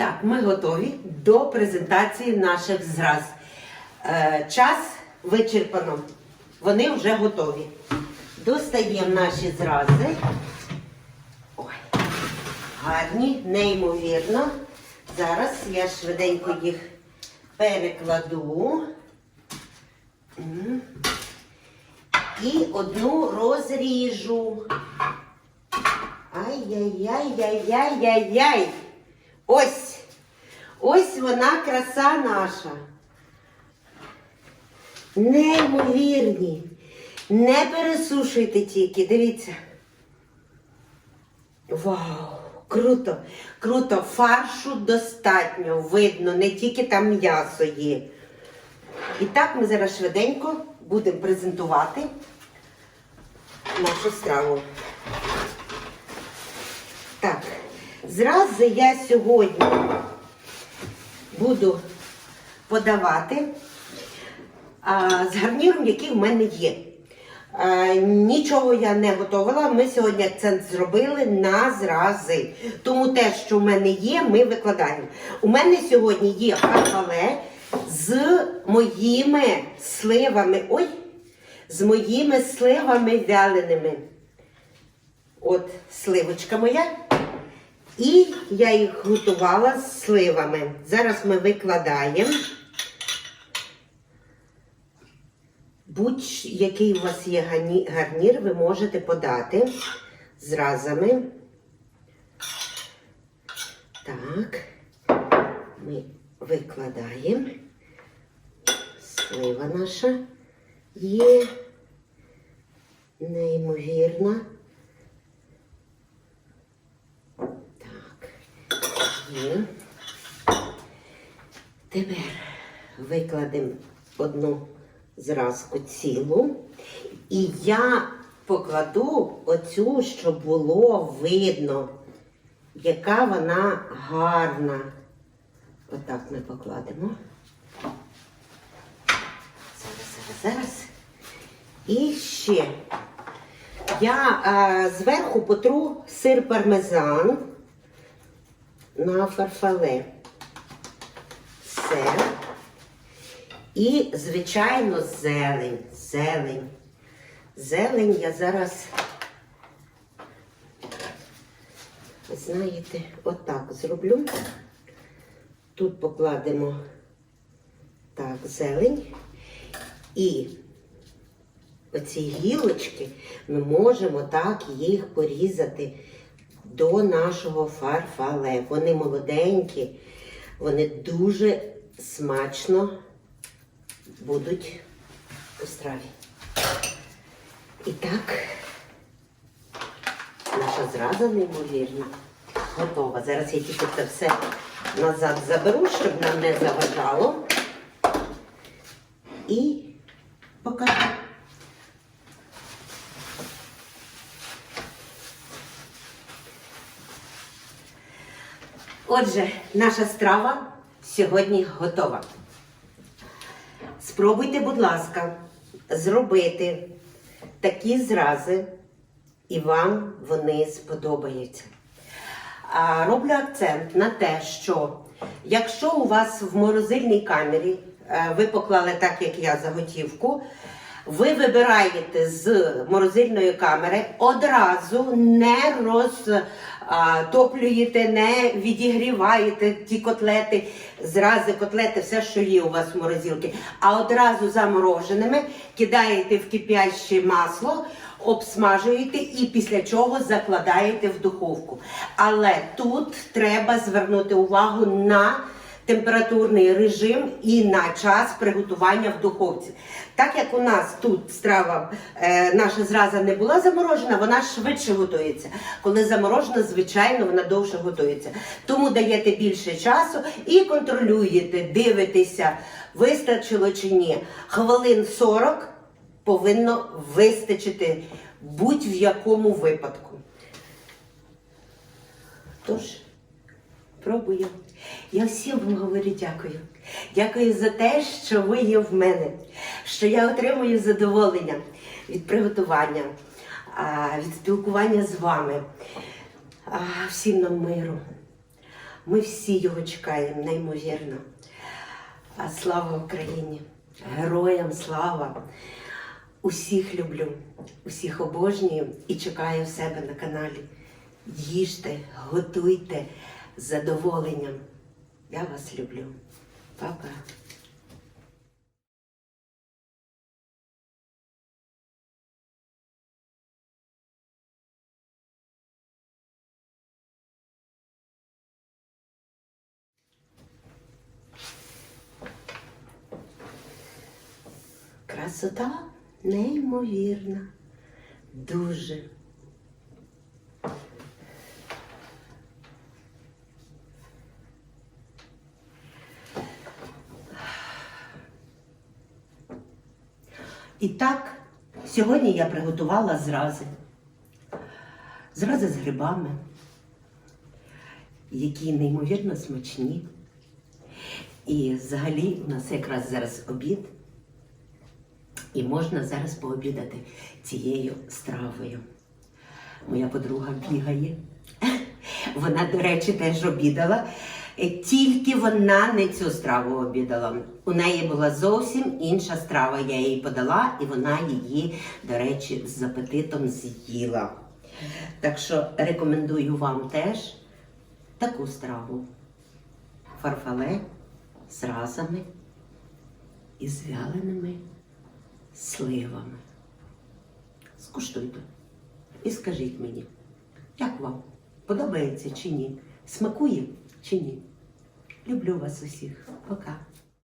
так, ми готові до презентації наших зраз. Е, час вичерпано. Вони вже готові. Достаємо наші зрази. Ой, гарні, неймовірно. Зараз я швиденько їх перекладу. І одну розріжу. Ай-яй-яй-яй-яй-яй-яй. Ось. Ось вона краса наша. Неймовірні. Не пересушуйте тільки, дивіться. Вау! Круто! Круто! Фаршу достатньо, видно, не тільки там м'ясо є. І так ми зараз швиденько будемо презентувати нашу страву. Так, зрази я сьогодні буду подавати а, з гарніром, який в мене є. А, нічого я не готувала. Ми сьогодні акцент зробили на зрази. Тому те, що в мене є, ми викладаємо. У мене сьогодні є фарфале з моїми сливами. Ой, з моїми сливами вяленими. От сливочка моя. І я їх готувала з сливами. Зараз ми викладаємо. Будь-який у вас є гарнір, ви можете подати з разами. Так, ми викладаємо. Слива наша є неймовірна. Так, є. Тепер викладемо одну зразку цілу. І я покладу оцю, щоб було видно, яка вона гарна. Отак ми покладемо. Зараз, зараз, зараз. І ще я е, зверху потру сир пармезан на фарфале. Все. І, звичайно, зелень. Зелень. Зелень я зараз, знаєте, отак зроблю. Тут покладемо так, зелень. І оці гілочки ми можемо так їх порізати до нашого фарфале. Вони молоденькі, вони дуже смачно будуть у страві. І так, наша зраза неймовірна. Готова. Зараз я тільки це все назад заберу, щоб нам не заважало. І покажу. Отже, наша страва сьогодні готова. Спробуйте, будь ласка, зробити такі зрази, і вам вони сподобаються. А, роблю акцент на те, що якщо у вас в морозильній камері е, ви поклали так, як я заготівку, ви вибираєте з морозильної камери, одразу не розтоплюєте, не відігріваєте ті котлети, зрази котлети, все, що є у вас в морозилці, а одразу замороженими кидаєте в кипяще масло, обсмажуєте і після чого закладаєте в духовку. Але тут треба звернути увагу на температурний режим і на час приготування в духовці. Так як у нас тут страва, е, наша зраза не була заморожена, вона швидше готується. Коли заморожена, звичайно, вона довше готується. Тому даєте більше часу і контролюєте, дивитеся, вистачило чи ні. Хвилин 40 повинно вистачити будь-в якому випадку. Тож, пробуємо. Я всім вам говорю дякую. Дякую за те, що ви є в мене, що я отримую задоволення від приготування, від спілкування з вами. Всім нам миру, Ми всі його чекаємо, неймовірно. Слава Україні! Героям слава! Усіх люблю, усіх обожнюю і чекаю в себе на каналі. Їжте, готуйте з задоволенням. Я вас люблю. Па-па. Красота неймовірна, дуже. І так, сьогодні я приготувала зрази. Зрази з грибами, які неймовірно смачні. І взагалі у нас якраз зараз обід. І можна зараз пообідати цією стравою. Моя подруга бігає. Вона, до речі, теж обідала. Е, Тільки вона не цю страву обідала. У неї була зовсім інша страва. Я їй подала, і вона її, до речі, з апетитом з'їла. Так що рекомендую вам теж таку страву. Фарфале з разами і з вяленими сливами. Скуштуйте і скажіть мені, як вам? Подобається чи ні? Смакує чи ні? Люблю вас усіх. Пока.